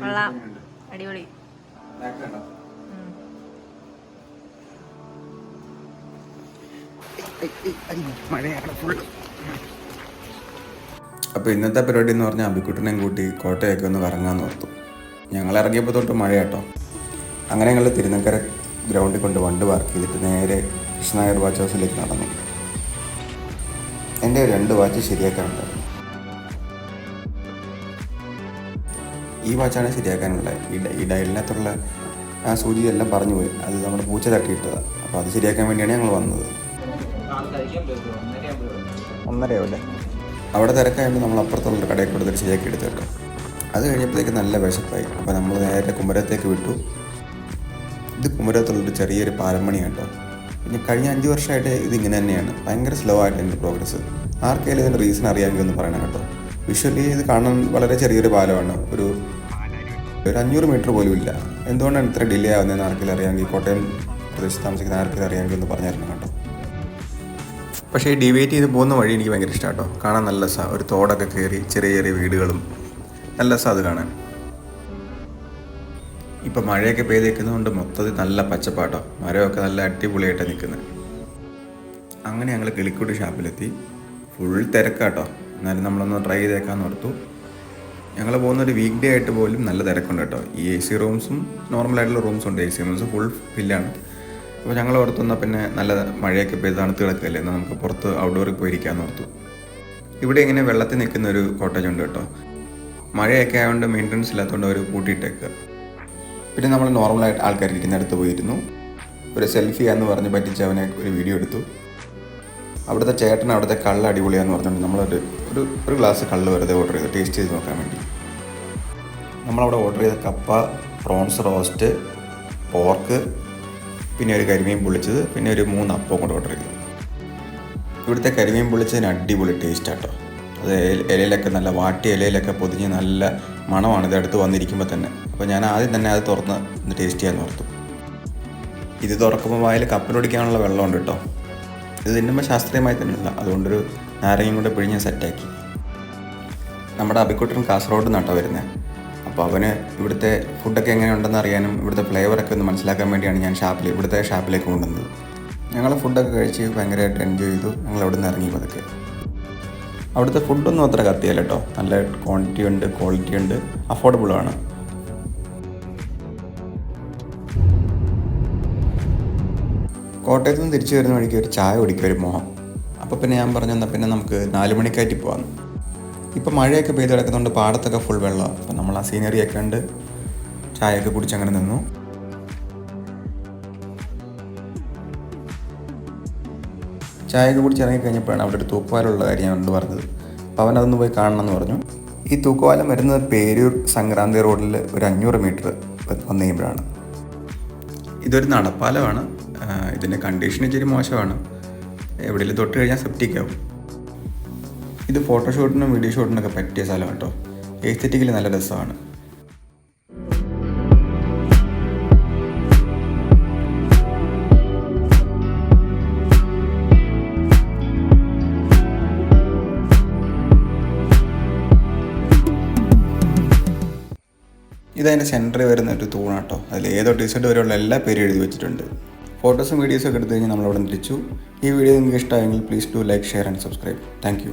കൊള്ളാം. അടിപൊളി. മഴയാണ് അപ്പോൾ ഇന്നത്തെ പരിപാടി എന്ന് പറഞ്ഞാൽ അബിക്കുട്ടനെയും കൂട്ടി കോട്ടയൊക്കെ ഒന്ന് കറങ്ങാമെന്ന് ഓർത്തു. ഞങ്ങൾ ഇറങ്ങിയപ്പോൾ തൊട്ട് മഴ കേട്ടോ അങ്ങനെ ഞങ്ങൾ തിരുനക്കര ഗ്രൗണ്ടിൽ കൊണ്ട് വണ്ട് പാർക്ക് ചെയ്തിട്ട് നേരെ കൃഷ്ണനായർ വാച്ച് ഹൗസിലേക്ക് നടന്നു. എന്റെ രണ്ട് വാച്ച് ശരിയാക്കാനുണ്ടായിരുന്നു. ഈ വാച്ചാണ് ശരിയാക്കാനുള്ള ഈ ഡയലിനകത്തുള്ള ആ സൂചി എല്ലാം പറഞ്ഞു പോയി അത് നമ്മൾ പൂച്ച തട്ടിയിട്ടതാണ് അപ്പോൾ അത് ശരിയാക്കാൻ വേണ്ടിയാണ് ഞങ്ങൾ വന്നത്. ഒന്നരയോ അല്ലേ അവിടെ തിരക്കായതുകൊണ്ട് നമ്മൾ അപ്പുറത്തുള്ള കടയിൽ കൊടുത്തിട്ട് ശരിയാക്കി എടുത്തു കേട്ടോ. അത് കഴിഞ്ഞപ്പോഴത്തേക്ക് നല്ല വിശപ്പായി. അപ്പോൾ നമ്മൾ നേരെ കുമരത്തേക്ക് വിട്ടു. ഇത് കുമരത്തുള്ളൊരു ചെറിയൊരു പാലമണി കേട്ടോ. പിന്നെ കഴിഞ്ഞ അഞ്ച് വർഷമായിട്ട് ഇത് ഇങ്ങനെ തന്നെയാണ്. ഭയങ്കര സ്ലോ ആയിട്ട് എന്റെ പ്രോഗ്രസ് ആർക്കെങ്കിലും ഇതിന്റെ റീസൺ അറിയാമെങ്കിൽ ഒന്ന് പറയണം കേട്ടോ. വിഷ്വലി ഇത് കാണാൻ വളരെ ചെറിയൊരു പാലമാണ്. ഒരു ഒരു അഞ്ഞൂറ് മീറ്റർ പോലും ഇല്ല. എന്തുകൊണ്ടാണ് ഇത്ര ഡിലേ ആവുന്നതെന്ന് ആർക്കെങ്കിലും അറിയാമെങ്കിൽ കോട്ടയം പ്രദേശത്ത് താമസിക്കുന്ന ആർക്കെങ്കിലും അറിയാമെങ്കിൽ ഒന്ന് പറഞ്ഞായിരുന്നു കേട്ടോ. പക്ഷേ ഈ ഡിവേറ്റ് ചെയ്ത് പോകുന്ന വഴി എനിക്ക് ഭയങ്കര ഇഷ്ടമാണ് കേട്ടോ. കാണാൻ നല്ല രസമാണ് ഒരു തോടൊക്കെ കയറി ചെറിയ ചെറിയ വീടുകളും നല്ല രസമാണ് അത് കാണാൻ. ഇപ്പം മഴയൊക്കെ പെയ്തേക്കുന്നതുകൊണ്ട് മൊത്തത്തിൽ നല്ല പച്ചപ്പാട്ടോ. മരമൊക്കെ നല്ല അടിപൊളിയായിട്ടാണ് നിൽക്കുന്നത്. അങ്ങനെ ഞങ്ങൾ കിളിക്കൂട് ഷാപ്പിലെത്തി ഫുൾ തിരക്കാട്ടോ. എന്നാലും നമ്മളൊന്ന് ട്രൈ ചെയ്തേക്കാമെന്ന് ഓർത്തു. ഞങ്ങൾ പോകുന്ന ഒരു വീക്ക് ഡേ ആയിട്ട് പോലും നല്ല തിരക്കുണ്ട് കേട്ടോ. ഈ എ സി റൂംസും നോർമലായിട്ടുള്ള റൂംസും ഉണ്ട്. എ സി റൂംസ് ഫുൾ ഫില്ലാണ് അപ്പോൾ ഞങ്ങൾ ഓർത്തുന്ന പിന്നെ നല്ല മഴയൊക്കെ പെയ്ത് തണുത്ത് കിടക്കല്ലേ എന്നാൽ നമുക്ക് പുറത്ത് ഔട്ട്ഡോറിൽ പോയിരിക്കാമെന്ന് ഓർത്തു. ഇവിടെ ഇങ്ങനെ വെള്ളത്തിൽ നിൽക്കുന്ന ഒരു കോട്ടേജ് ഉണ്ട് കേട്ടോ. മഴയൊക്കെ ആയതുകൊണ്ട് മെയിന്റനൻസ് ഇല്ലാത്തതുകൊണ്ട് അവർ കൂട്ടിയിട്ടേക്കുക പിന്നെ നമ്മൾ നോർമലായിട്ട് ആൾക്കാർ ഇരിക്കുന്നിടത്ത് പോയിരുന്നു. ഒരു സെൽഫി എന്ന് പറഞ്ഞ് പറ്റിച്ച് അവനെ ഒരു വീഡിയോ എടുത്തു. അവിടുത്തെ ചേട്ടൻ അവിടുത്തെ കള്ള് അടിപൊളിയാന്ന് പറഞ്ഞിട്ടുണ്ട് നമ്മളൊരു ഒരു ഒരു ഗ്ലാസ് കള്ള് വെറുതെ ഓർഡർ ചെയ്ത്. ടേസ്റ്റ് ചെയ്ത് നോക്കാൻ വേണ്ടി. നമ്മളവിടെ ഓർഡർ ചെയ്ത കപ്പ പ്രോൺസ് റോസ്റ്റ് പോർക്ക് പിന്നെ ഒരു കരിമീൻ പൊള്ളിച്ചത് പിന്നെ ഒരു മൂന്ന് അപ്പം കൂടെ ഓർഡർ ചെയ്തു. ഇവിടുത്തെ കരിമീൻ പൊള്ളിച്ചതിന് അടിപൊളി ടേസ്റ്റ് ആട്ടോ അത് ഇലയിലൊക്കെ നല്ല വാട്ടി ഇലയിലൊക്കെ പൊതിഞ്ഞ് നല്ല മണമാണ്. ഇത് അടുത്ത് വന്നിരിക്കുമ്പോൾ തന്നെ. അപ്പോൾ ഞാൻ ആദ്യം തന്നെ അത് തുറന്ന് ഒന്ന് ടേസ്റ്റ് ചെയ്യാൻ ഓർത്തു. ഇത് തുറക്കുമ്പോൾ വായിൽ കപ്പലൊടിക്കാനുള്ള വെള്ളമുണ്ട് കേട്ടോ ഇത് തിന്നുമ്പോൾ ശാസ്ത്രീയമായി തന്നെയുള്ള അതുകൊണ്ടൊരു നാരങ്ങയും കൂടെ പിഴിഞ്ഞ് സെറ്റാക്കി. നമ്മുടെ അബിക്കുട്ടൻ കാസർഗോഡ് നിന്നാട്ടോ വരുന്നത് അപ്പോൾ അവന് ഇവിടുത്തെ ഫുഡൊക്കെ എങ്ങനെയുണ്ടെന്ന് അറിയാനും ഇവിടുത്തെ ഫ്ലേവറൊക്കെ ഒന്ന് മനസ്സിലാക്കാൻ വേണ്ടിയാണ് ഞാൻ ഷാപ്പിൽ ഇവിടുത്തെ ഷാപ്പിലേക്ക് കൊണ്ടുവന്നത്. ഞങ്ങൾ ഫുഡൊക്കെ കഴിച്ച് ഭയങ്കരമായിട്ട് എൻജോയ് ചെയ്തു. ഞങ്ങൾ അവിടെ നിന്ന് ഇറങ്ങി പതുക്കെ. അവിടുത്തെ ഫുഡൊന്നും അത്ര കത്തിയല്ല നല്ല ക്വാണ്ടിറ്റി ഉണ്ട് ക്വാളിറ്റി ഉണ്ട്. അഫോർഡബിളും കോട്ടയത്ത് നിന്ന് തിരിച്ചു വരുന്ന വഴിക്ക് ഒരു ചായ കുടിക്കുക ഒരു മോഹം. അപ്പോൾ പിന്നെ ഞാൻ പറഞ്ഞു എന്നാൽ പിന്നെ നമുക്ക് നാല് മണിക്കായിട്ട് പോകാം ഇപ്പം മഴയൊക്കെ പെയ്ത് കിടക്കുന്നതുകൊണ്ട് പാടത്തൊക്കെ ഫുൾ വെള്ളമാണ് അപ്പം നമ്മൾ ആ സീനറിയൊക്കെ ഉണ്ട് ചായയൊക്കെ കുടിച്ച് അങ്ങനെ നിന്നു. ചായയൊക്കെ കുടിച്ച് ഇറങ്ങി കഴിഞ്ഞപ്പോഴാണ് അവിടെ ഒരു തൂക്കുവാലുള്ള കാര്യം ഞാൻ പറഞ്ഞത്. അപ്പോൾ അവൻ പോയി കാണണമെന്ന് പറഞ്ഞു. ഈ തൂക്കുവാലം വരുന്നത് പേരൂർ സംക്രാന്തി റോഡിൽ ഒരു അഞ്ഞൂറ് മീറ്റർ വന്നു കഴിയുമ്പോഴാണ്. ഇതൊരു നടപ്പാലമാണ്. ഇതിന്റെ കണ്ടീഷൻ ഇച്ചിരി മോശമാണ്. എവിടെയെങ്കിലും തൊട്ട് കഴിഞ്ഞാൽ സെപ്റ്റിക് ആവും. ഇത് ഫോട്ടോഷൂട്ടിനും വീഡിയോ ഷൂട്ടിനൊക്കെ പറ്റിയ സ്ഥലമാണ് കേട്ടോ. എസ്തെറ്റിക്കലി നല്ല രസമാണ്. ഇതതിന്റെ സെന്ററിൽ വരുന്ന ഒരു തൂണാട്ടോ അതിൽ ഏതോ ടീഷർട്ട് വരെയുള്ള എല്ലാ പേരും എഴുതി വെച്ചിട്ടുണ്ട്. ഫോട്ടോസും വീഡിയോസും ഒക്കെ എടുത്തു കഴിഞ്ഞാൽ നമ്മളവിടെ തിരിച്ചു. ഈ വീഡിയോ നിങ്ങൾക്ക് ഇഷ്ടമായെങ്കിൽ please do like share and subscribe thank